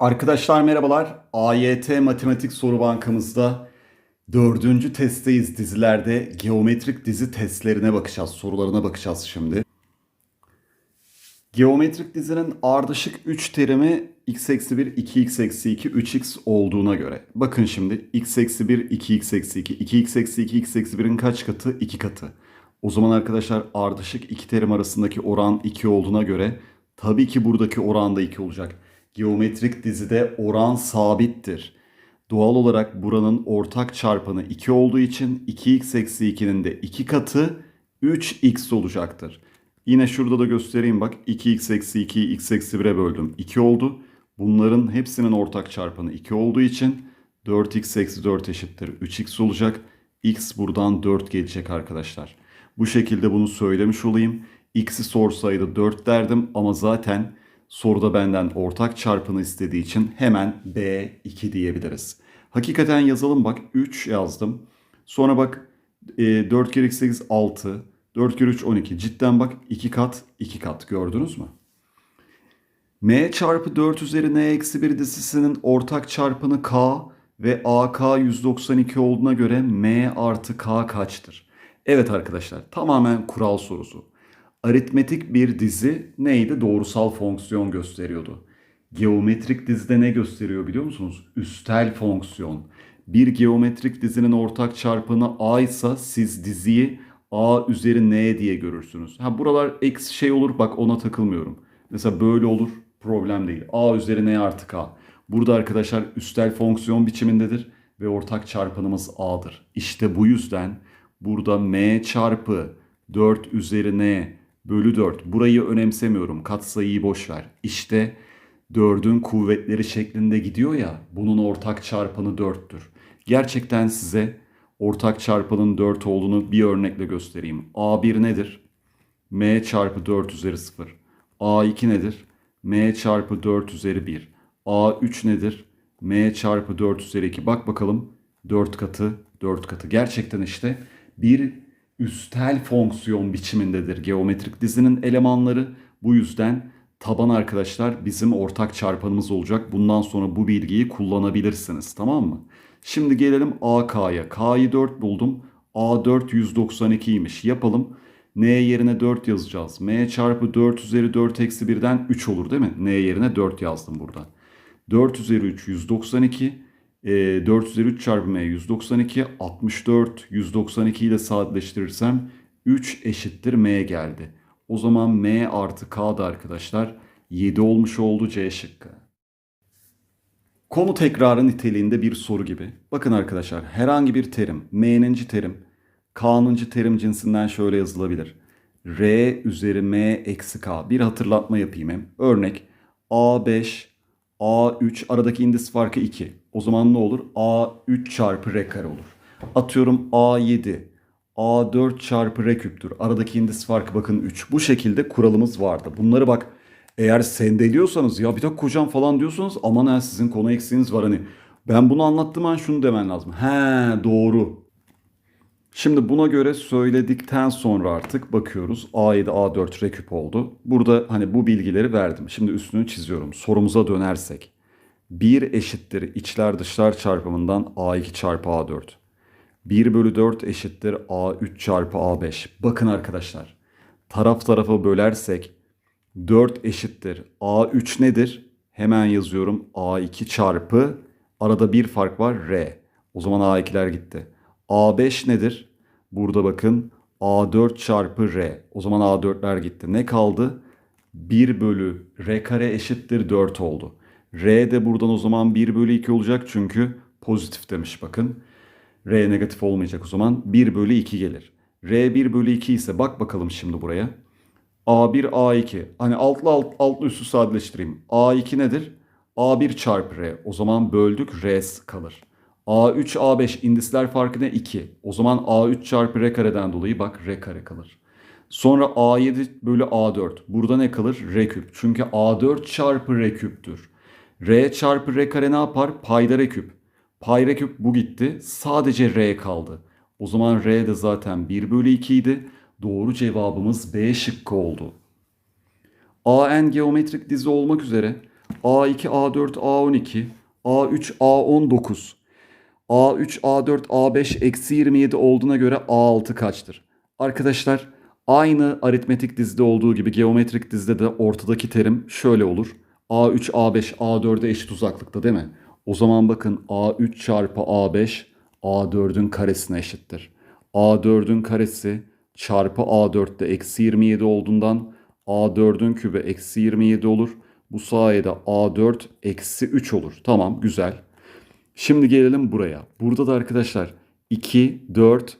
Arkadaşlar merhabalar. AYT Matematik Soru Bankamızda dördüncü testteyiz dizilerde. Geometrik dizi testlerine bakacağız, sorularına bakacağız şimdi. Geometrik dizinin ardışık 3 terimi x eksi 1, 2x eksi 2, 3x olduğuna göre. Bakın şimdi x eksi 1, 2x eksi 2, 2x eksi 2, x eksi 1'in kaç katı? 2 katı. O zaman arkadaşlar ardışık iki terim arasındaki oran 2 olduğuna göre tabii ki buradaki oran da 2 olacak. Geometrik dizide oran sabittir. Doğal olarak buranın ortak çarpanı 2 olduğu için 2x eksi 2'nin de 2 katı 3x olacaktır. Yine şurada da göstereyim bak 2x eksi 2'yi x eksi 1'e böldüm 2 oldu. Bunların hepsinin ortak çarpanı 2 olduğu için 4x eksi 4 eşittir 3x olacak. x buradan 4 gelecek arkadaşlar. Bu şekilde bunu söylemiş olayım. x'i sorsaydı 4 derdim ama zaten soruda benden ortak çarpını istediği için hemen B2 diyebiliriz. Hakikaten yazalım bak 3 yazdım. Sonra bak e, 4 kere x 8 6. 4 kere 3 12. Cidden bak 2 kat 2 kat gördünüz mü? m çarpı 4 üzeri n eksi 1 dizisinin ortak çarpanı k ve ak 192 olduğuna göre m artı k kaçtır? Evet arkadaşlar tamamen kural sorusu. Aritmetik bir dizi neydi? Doğrusal fonksiyon gösteriyordu. Geometrik dizide ne gösteriyor biliyor musunuz? Üstel fonksiyon. Bir geometrik dizinin ortak çarpanı a ise siz diziyi a üzeri n diye görürsünüz. Ha buralar eksi şey olur bak ona takılmıyorum. Mesela böyle olur problem değil. a üzeri n artı k. Burada arkadaşlar üstel fonksiyon biçimindedir ve ortak çarpanımız a'dır. İşte bu yüzden burada m çarpı 4 üzeri n bölü 4. Burayı önemsemiyorum. Katsayıyı boş ver. İşte 4'ün kuvvetleri şeklinde gidiyor ya. Bunun ortak çarpanı 4'tür. Gerçekten size ortak çarpanın 4 olduğunu bir örnekle göstereyim. A1 nedir? M çarpı 4 üzeri 0. A2 nedir? M çarpı 4 üzeri 1. A3 nedir? M çarpı 4 üzeri 2. Bak bakalım 4 katı 4 katı. Gerçekten işte bir üstel fonksiyon biçimindedir geometrik dizinin elemanları. Bu yüzden taban arkadaşlar bizim ortak çarpanımız olacak. Bundan sonra bu bilgiyi kullanabilirsiniz tamam mı? Şimdi gelelim AK'ya. K'yı 4 buldum. A4 192'ymiş. Yapalım. N yerine 4 yazacağız. M çarpı 4 üzeri 4 eksi 1'den 3 olur değil mi? N yerine 4 yazdım burada. 4 üzeri 3 192. E, 4 üzeri 3 çarpı m 192. 64 192 ile sadeleştirirsem 3 eşittir m geldi. O zaman m artı k da arkadaşlar 7 olmuş oldu C şıkkı. Konu tekrarı niteliğinde bir soru gibi. Bakın arkadaşlar herhangi bir terim, m'ninci terim, k'nıncı terim cinsinden şöyle yazılabilir. r üzeri m eksi k. Bir hatırlatma yapayım. Örnek a5, a3 aradaki indis farkı 2. O zaman ne olur? a3 çarpı r kare olur. Atıyorum a7, a4 çarpı r küptür. Aradaki indis farkı bakın 3. Bu şekilde kuralımız vardı. Bunları bak eğer sendeliyorsanız ya bir dakika hocam falan diyorsanız aman ha sizin konu eksiğiniz var hani. Ben bunu anlattığım an şunu demen lazım. He doğru. Şimdi buna göre söyledikten sonra artık bakıyoruz. A7, A4 reküp oldu. Burada hani bu bilgileri verdim. Şimdi üstünü çiziyorum. Sorumuza dönersek. 1 eşittir içler dışlar çarpımından A2 çarpı A4. 1 bölü 4 eşittir A3 çarpı A5. Bakın arkadaşlar. Taraf tarafa bölersek 4 eşittir. A3 nedir? Hemen yazıyorum. A2 çarpı arada bir fark var R. O zaman A2'ler gitti. A5 nedir? Burada bakın A4 çarpı R. O zaman A4'ler gitti. Ne kaldı? 1 bölü R kare eşittir 4 oldu. R de buradan o zaman 1 bölü 2 olacak çünkü pozitif demiş bakın. R negatif olmayacak o zaman 1 bölü 2 gelir. R 1 bölü 2 ise bak bakalım şimdi buraya. A1 A2 hani altlı alt, altlı üstü sadeleştireyim. A2 nedir? A1 çarpı R. O zaman böldük R kalır. A3 A5 indisler farkı ne? 2. O zaman A3 çarpı R kareden dolayı bak R kare kalır. Sonra A7 bölü A4. Burada ne kalır? R küp. Çünkü A4 çarpı R küptür. R çarpı R kare ne yapar? Payda R küp. Pay R küp bu gitti. Sadece R kaldı. O zaman R de zaten 1 bölü 2 idi. Doğru cevabımız B şıkkı oldu. AN geometrik dizi olmak üzere A2, A4, A12, A3, A19, A3, A4, A5 eksi 27 olduğuna göre A6 kaçtır? Arkadaşlar aynı aritmetik dizide olduğu gibi geometrik dizide de ortadaki terim şöyle olur. A3, A5, A4'e eşit uzaklıkta değil mi? O zaman bakın A3 çarpı A5 A4'ün karesine eşittir. A4'ün karesi çarpı A4'te eksi 27 olduğundan A4'ün kübü eksi 27 olur. Bu sayede A4 eksi 3 olur. Tamam güzel. Şimdi gelelim buraya. Burada da arkadaşlar 2, 4,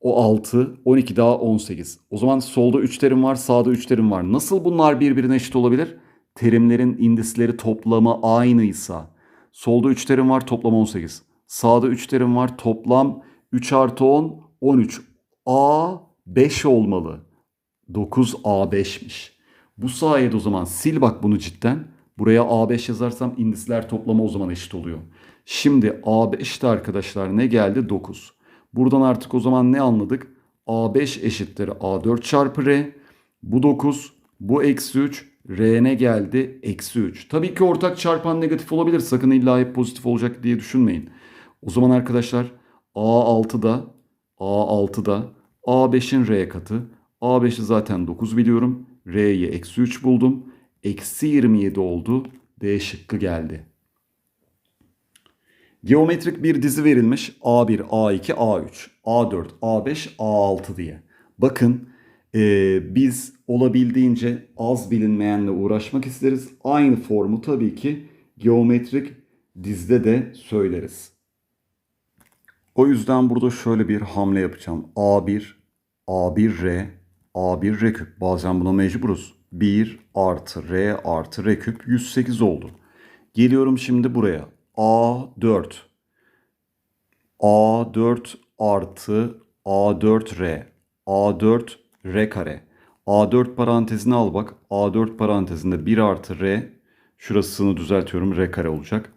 o 6, 12 daha 18. O zaman solda 3 terim var, sağda 3 terim var. Nasıl bunlar birbirine eşit olabilir? Terimlerin indisleri toplamı aynıysa. Solda 3 terim var, toplam 18. Sağda 3 terim var, toplam 3 artı 10, 13. A 5 olmalı. 9 A5'miş. Bu sayede o zaman sil bak bunu cidden. Buraya A5 yazarsam indisler toplamı o zaman eşit oluyor. Şimdi A5'te arkadaşlar ne geldi? 9. Buradan artık o zaman ne anladık? A5 eşittir A4 çarpı R. Bu 9. Bu eksi 3. R ne geldi? Eksi 3. Tabii ki ortak çarpan negatif olabilir. Sakın illa hep pozitif olacak diye düşünmeyin. O zaman arkadaşlar A6'da A6'da A5'in R katı. A5'i zaten 9 biliyorum. R'yi eksi 3 buldum. Eksi 27 oldu. D şıkkı geldi. Geometrik bir dizi verilmiş A1, A2, A3, A4, A5, A6 diye. Bakın e, biz olabildiğince az bilinmeyenle uğraşmak isteriz. Aynı formu tabii ki geometrik dizide de söyleriz. O yüzden burada şöyle bir hamle yapacağım. A1, A1R, A1 R küp. Bazen buna mecburuz. 1 artı R artı R küp 108 oldu. Geliyorum şimdi buraya. A4. A4 artı A4R. A4 R kare. A4 parantezini al bak. A4 parantezinde 1 artı R. Şurasını düzeltiyorum. R kare olacak.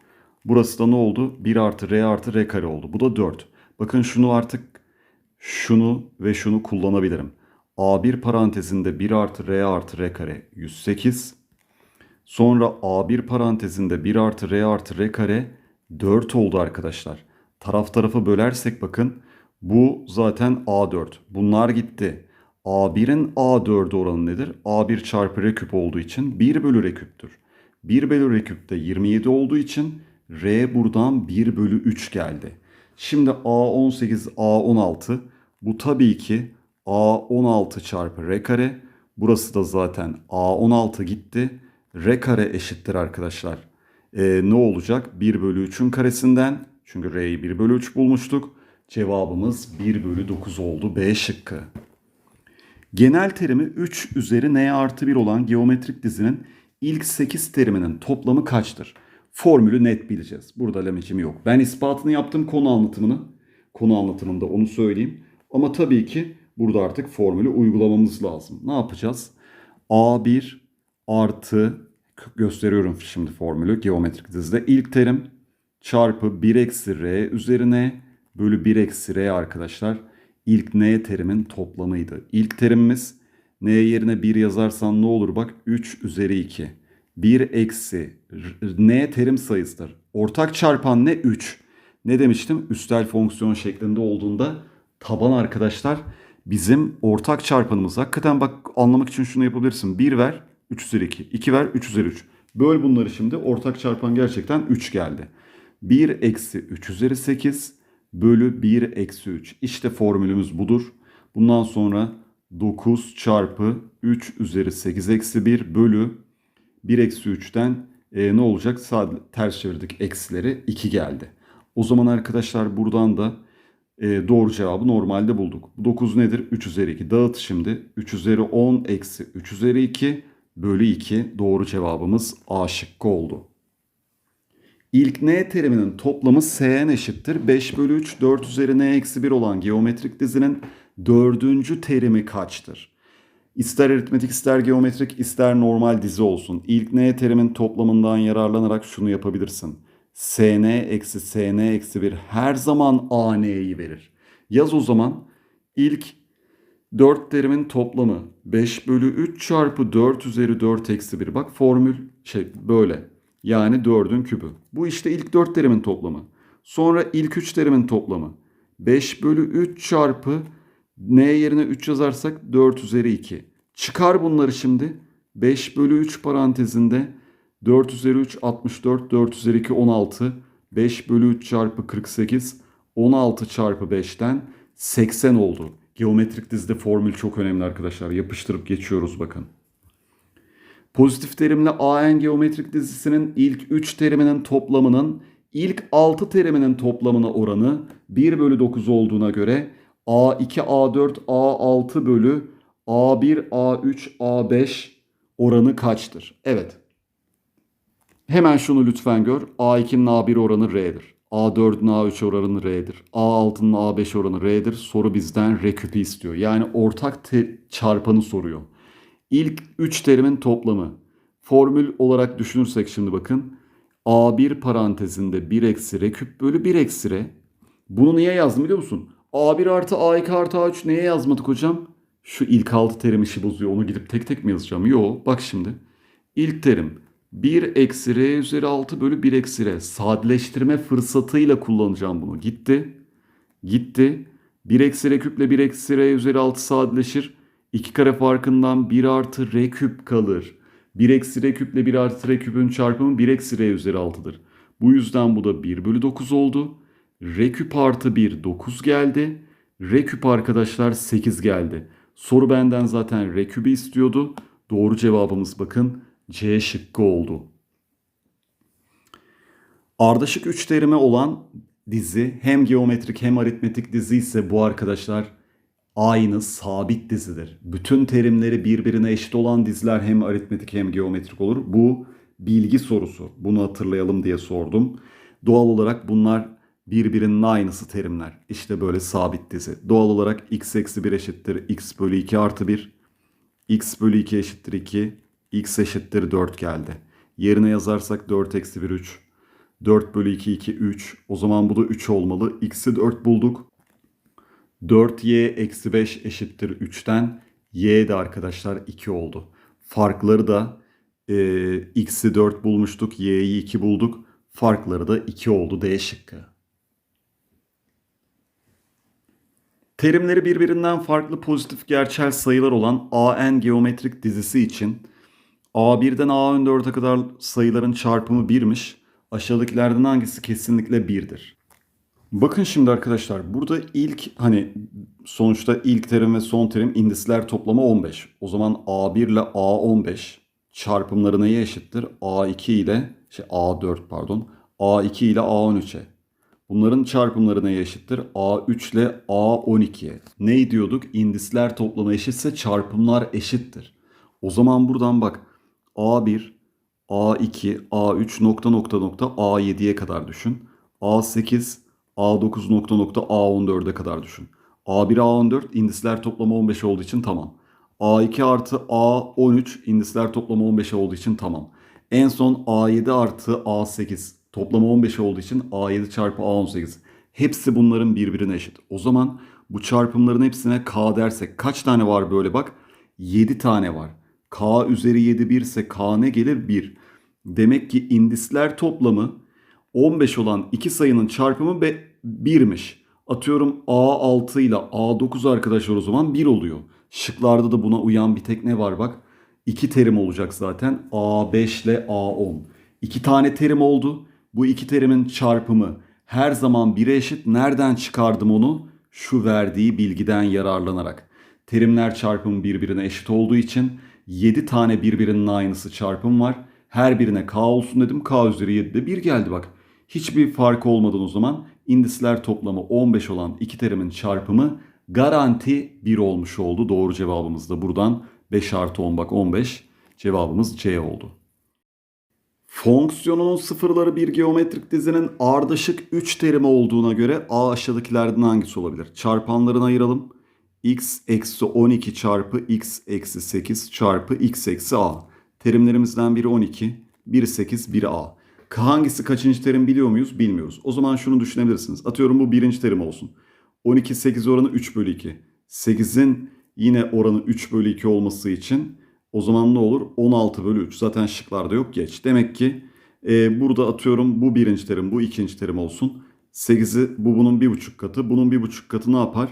Burası da ne oldu? 1 artı R artı R kare oldu. Bu da 4. Bakın şunu artık şunu ve şunu kullanabilirim. A1 parantezinde 1 artı R artı R kare 108. Sonra A1 parantezinde 1 artı R artı R kare 4 oldu arkadaşlar. Taraf tarafı bölersek bakın bu zaten A4. Bunlar gitti. A1'in A4 oranı nedir? A1 çarpı R küp olduğu için 1 bölü R küptür. 1 bölü R küp de 27 olduğu için R buradan 1 bölü 3 geldi. Şimdi A18, A16 bu tabii ki A16 çarpı R kare. Burası da zaten A16 gitti. R kare eşittir arkadaşlar. Ee, ne olacak? 1 bölü 3'ün karesinden. Çünkü R'yi 1 bölü 3 bulmuştuk. Cevabımız 1 bölü 9 oldu. B şıkkı. Genel terimi 3 üzeri n artı 1 olan geometrik dizinin ilk 8 teriminin toplamı kaçtır? Formülü net bileceğiz. Burada lemecim yok. Ben ispatını yaptım konu anlatımını. Konu anlatımında onu söyleyeyim. Ama tabii ki burada artık formülü uygulamamız lazım. Ne yapacağız? A1 artı gösteriyorum şimdi formülü geometrik dizide. ilk terim çarpı 1 eksi r üzerine bölü 1 eksi r arkadaşlar. İlk n terimin toplamıydı. İlk terimimiz n yerine 1 yazarsan ne olur bak 3 üzeri 2. 1 eksi n terim sayısıdır. Ortak çarpan ne? 3. Ne demiştim? Üstel fonksiyon şeklinde olduğunda taban arkadaşlar bizim ortak çarpanımız. Hakikaten bak anlamak için şunu yapabilirsin. 1 ver 3 üzeri 2. 2 ver 3 üzeri 3. Böl bunları şimdi ortak çarpan gerçekten 3 geldi. 1 eksi 3 üzeri 8 bölü 1 eksi 3. İşte formülümüz budur. Bundan sonra 9 çarpı 3 üzeri 8 eksi 1 bölü 1 eksi 3'ten e, ne olacak? Sadece ters çevirdik eksileri 2 geldi. O zaman arkadaşlar buradan da e, doğru cevabı normalde bulduk. 9 nedir? 3 üzeri 2. Dağıt şimdi. 3 üzeri 10 eksi 3 üzeri 2 bölü 2 doğru cevabımız A şıkkı oldu. İlk n teriminin toplamı Sn eşittir. 5 bölü 3 4 üzeri n eksi 1 olan geometrik dizinin dördüncü terimi kaçtır? İster aritmetik ister geometrik ister normal dizi olsun. İlk n terimin toplamından yararlanarak şunu yapabilirsin. Sn eksi Sn eksi 1 her zaman AN'yi verir. Yaz o zaman ilk 4 terimin toplamı 5 bölü 3 çarpı 4 üzeri 4 eksi 1. Bak formül şey böyle. Yani 4'ün kübü. Bu işte ilk 4 terimin toplamı. Sonra ilk 3 terimin toplamı. 5 bölü 3 çarpı n yerine 3 yazarsak 4 üzeri 2. Çıkar bunları şimdi. 5 bölü 3 parantezinde 4 üzeri 3 64, 4 üzeri 2 16. 5 bölü 3 çarpı 48, 16 çarpı 5'ten 80 oldu. Geometrik dizide formül çok önemli arkadaşlar. Yapıştırıp geçiyoruz bakın. Pozitif terimle AN geometrik dizisinin ilk 3 teriminin toplamının ilk 6 teriminin toplamına oranı 1 bölü 9 olduğuna göre A2, A4, A6 bölü A1, A3, A5 oranı kaçtır? Evet. Hemen şunu lütfen gör. A2'nin A1 oranı R'dir. A4'ün A3 oranı R'dir. A6'nın A5 oranı R'dir. Soru bizden R küpü istiyor. Yani ortak çarpanı soruyor. İlk 3 terimin toplamı. Formül olarak düşünürsek şimdi bakın. A1 parantezinde 1 eksi R küp bölü 1 eksi R. Bunu niye yazdım biliyor musun? A1 artı A2 artı A3 neye yazmadık hocam? Şu ilk 6 terim işi bozuyor. Onu gidip tek tek mi yazacağım? Yo bak şimdi. İlk terim 1 eksi r üzeri 6 bölü 1 eksi r. Sadeleştirme fırsatıyla kullanacağım bunu. Gitti. Gitti. 1 eksi r küple 1 eksi r üzeri 6 sadeleşir. 2 kare farkından 1 artı r küp kalır. 1 eksi r küple 1 artı r küpün çarpımı 1 eksi r üzeri 6'dır. Bu yüzden bu da 1 bölü 9 oldu. r küp artı 1 9 geldi. r küp arkadaşlar 8 geldi. Soru benden zaten r kübü istiyordu. Doğru cevabımız bakın C şıkkı oldu. Ardışık üç terime olan dizi hem geometrik hem aritmetik dizi ise bu arkadaşlar aynı sabit dizidir. Bütün terimleri birbirine eşit olan diziler hem aritmetik hem geometrik olur. Bu bilgi sorusu. Bunu hatırlayalım diye sordum. Doğal olarak bunlar birbirinin aynısı terimler. İşte böyle sabit dizi. Doğal olarak x eksi 1 eşittir x bölü 2 artı 1. x bölü 2 eşittir 2 x eşittir 4 geldi. Yerine yazarsak 4 eksi 1 3. 4 bölü 2 2 3. O zaman bu da 3 olmalı. X'i 4 bulduk. 4y eksi 5 eşittir 3'ten. Y de arkadaşlar 2 oldu. Farkları da e, x'i 4 bulmuştuk. Y'yi 2 bulduk. Farkları da 2 oldu. D şıkkı. Terimleri birbirinden farklı pozitif gerçel sayılar olan AN geometrik dizisi için A1'den A14'e kadar sayıların çarpımı 1'miş. Aşağıdakilerden hangisi kesinlikle 1'dir? Bakın şimdi arkadaşlar burada ilk hani sonuçta ilk terim ve son terim indisler toplamı 15. O zaman A1 ile A15 çarpımları neye eşittir? A2 ile şey A4 pardon. A2 ile A13'e. Bunların çarpımları neye eşittir? A3 ile A12'ye. Ne diyorduk? İndisler toplamı eşitse çarpımlar eşittir. O zaman buradan bak A1, A2, A3 nokta nokta nokta A7'ye kadar düşün. A8, A9 nokta nokta A14'e kadar düşün. A1, A14 indisler toplamı 15 olduğu için tamam. A2 artı A13 indisler toplamı 15 olduğu için tamam. En son A7 artı A8 toplamı 15 olduğu için A7 çarpı A18. Hepsi bunların birbirine eşit. O zaman bu çarpımların hepsine K dersek kaç tane var böyle bak? 7 tane var. K üzeri 7 1 ise K ne gelir? 1. Demek ki indisler toplamı 15 olan iki sayının çarpımı 1'miş. Atıyorum A6 ile A9 arkadaşlar o zaman 1 oluyor. Şıklarda da buna uyan bir tek ne var bak. İki terim olacak zaten. A5 ile A10. İki tane terim oldu. Bu iki terimin çarpımı her zaman 1'e eşit. Nereden çıkardım onu? Şu verdiği bilgiden yararlanarak. Terimler çarpımı birbirine eşit olduğu için 7 tane birbirinin aynısı çarpım var. Her birine k olsun dedim. K üzeri 7'de 1 geldi bak. Hiçbir farkı olmadan o zaman indisler toplamı 15 olan iki terimin çarpımı garanti 1 olmuş oldu. Doğru cevabımız da buradan 5 artı 10 bak 15. Cevabımız C oldu. Fonksiyonunun sıfırları bir geometrik dizinin ardışık 3 terimi olduğuna göre A aşağıdakilerden hangisi olabilir? Çarpanlarını ayıralım. x eksi 12 çarpı x eksi 8 çarpı x eksi a. Terimlerimizden biri 12, biri 8, biri a. Hangisi kaçıncı terim biliyor muyuz? Bilmiyoruz. O zaman şunu düşünebilirsiniz. Atıyorum bu birinci terim olsun. 12 8 oranı 3 bölü 2. 8'in Yine oranı 3 bölü 2 olması için o zaman ne olur? 16 bölü 3. Zaten şıklarda yok geç. Demek ki e, burada atıyorum bu birinci terim, bu ikinci terim olsun. 8'i bu bunun bir buçuk katı. Bunun bir buçuk katı ne yapar?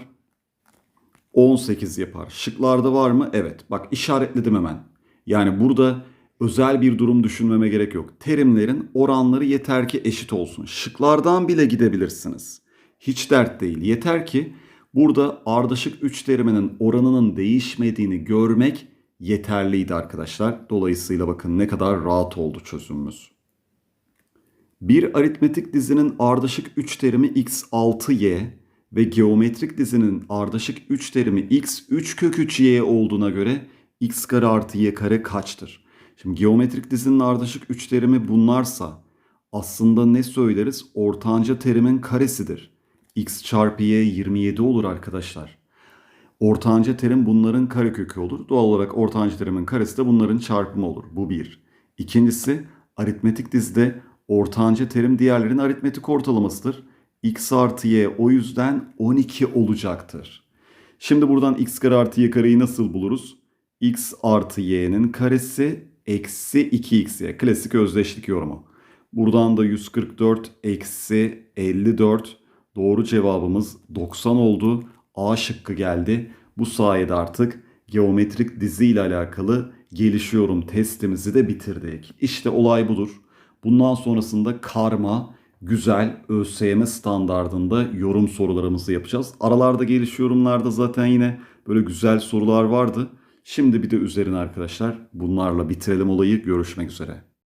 18 yapar. Şıklarda var mı? Evet. Bak işaretledim hemen. Yani burada özel bir durum düşünmeme gerek yok. Terimlerin oranları yeter ki eşit olsun. Şıklardan bile gidebilirsiniz. Hiç dert değil. Yeter ki burada ardışık 3 teriminin oranının değişmediğini görmek yeterliydi arkadaşlar. Dolayısıyla bakın ne kadar rahat oldu çözümümüz. Bir aritmetik dizinin ardışık 3 terimi x6y ve geometrik dizinin ardışık 3 terimi x 3 kök 3y olduğuna göre x kare artı y kare kaçtır? Şimdi geometrik dizinin ardışık 3 terimi bunlarsa aslında ne söyleriz? Ortanca terimin karesidir. x çarpı y 27 olur arkadaşlar. Ortanca terim bunların karekökü olur. Doğal olarak ortanca terimin karesi de bunların çarpımı olur. Bu bir. İkincisi aritmetik dizide ortanca terim diğerlerin aritmetik ortalamasıdır. x artı y o yüzden 12 olacaktır. Şimdi buradan x kare artı y kareyi nasıl buluruz? x artı y'nin karesi eksi 2xy. Klasik özdeşlik yorumu. Buradan da 144 eksi 54. Doğru cevabımız 90 oldu. A şıkkı geldi. Bu sayede artık geometrik dizi ile alakalı gelişiyorum testimizi de bitirdik. İşte olay budur. Bundan sonrasında karma, güzel ÖSYM standardında yorum sorularımızı yapacağız. Aralarda geliş yorumlarda zaten yine böyle güzel sorular vardı. Şimdi bir de üzerine arkadaşlar bunlarla bitirelim olayı. Görüşmek üzere.